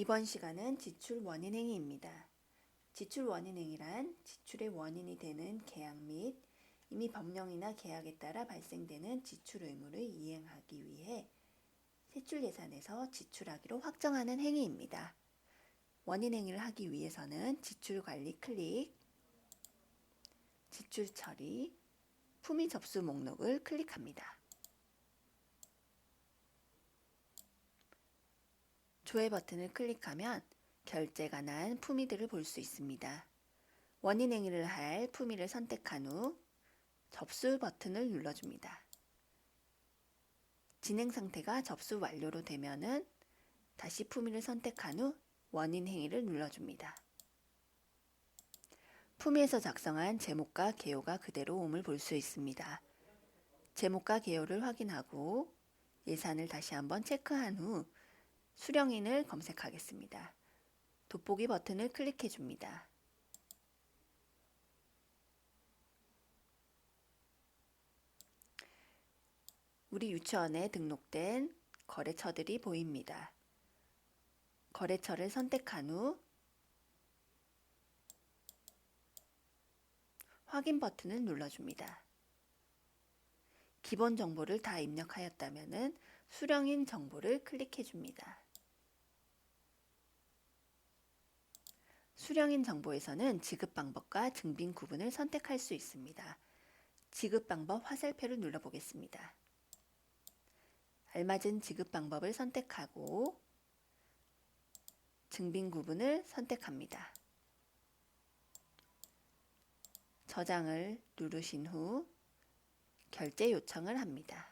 이번 시간은 지출 원인 행위입니다. 지출 원인 행위란 지출의 원인이 되는 계약 및 이미 법령이나 계약에 따라 발생되는 지출 의무를 이행하기 위해 세출 예산에서 지출하기로 확정하는 행위입니다. 원인 행위를 하기 위해서는 지출 관리 클릭, 지출 처리, 품위 접수 목록을 클릭합니다. 조회 버튼을 클릭하면 결제가 난 품위들을 볼 수 있습니다. 원인 행위를 할 품위를 선택한 후 접수 버튼을 눌러줍니다. 진행 상태가 접수 완료로 되면은 다시 품위를 선택한 후 원인 행위를 눌러줍니다. 품위에서 작성한 제목과 개요가 그대로 옴을 볼 수 있습니다. 제목과 개요를 확인하고 예산을 다시 한번 체크한 후 수령인을 검색하겠습니다. 돋보기 버튼을 클릭해 줍니다. 우리 유치원에 등록된 거래처들이 보입니다. 거래처를 선택한 후 확인 버튼을 눌러줍니다. 기본 정보를 다 입력하였다면 수령인 정보를 클릭해 줍니다. 수령인 정보에서는 지급 방법과 증빙 구분을 선택할 수 있습니다. 지급 방법 화살표를 눌러보겠습니다. 알맞은 지급 방법을 선택하고 증빙 구분을 선택합니다. 저장을 누르신 후 결제 요청을 합니다.